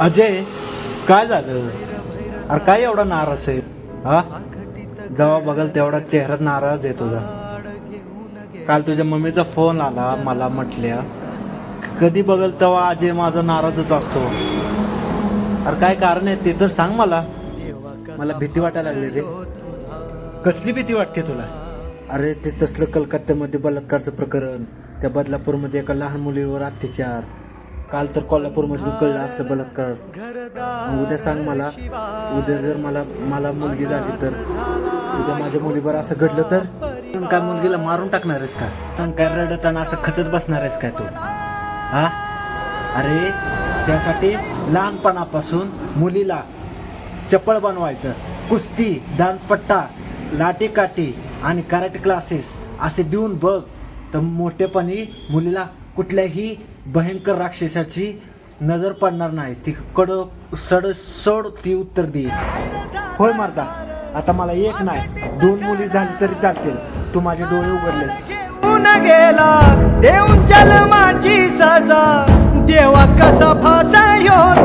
अजय काय झालं? अरे काय एवढा नाराज आहे? हा? जेव्हा बघल तेवढा चेहरा नाराज आहे तुझा. काल तुझ्या मम्मीचा फोन आला मला म्हटल्या कधी बघल तेव्हा अजय माझा नाराजच असतो? अरे काय कारण आहे ते तर सांग मला. मला भीती वाटायला लागली रे. कसली भीती वाटते तुला? अरे ते तसलं कलकत्त्यामध्ये बलात्कारचं प्रकरण त्या बदलापूरमध्ये एका लहान मुलीवर अत्याचार. काल तर कोल्हापूरमध्ये कळलं असलं बलात्कार. उद्या सांग मला. उद्या जर मला मला मुलगी झाली तर उद्या माझ्या मुलीवर असं घडलं तर? पण काय मुलगीला मारून टाकणार आहेस का? पण काय रडताना असं खचत बसणार आहेस काय तू? हा? अरे त्यासाठी लहानपणापासून मुलीला चप्पल बनवायचं कुस्ती दानपट्टा लाटीकाठी आणि कराटे क्लासेस असे देऊन बघ. तर मोठेपणी मुलीला कुठल्याही भयंकर राक्षसाची नजर पडणार नाही. ती कड सड सड ती उत्तर देईल. होय मारता. आता मला एक नाही. दोन मुली झाली तरी चालतील. तू माझे डोळे उघडलेस. गेला. देऊन जन्माची सजा. देवा कसा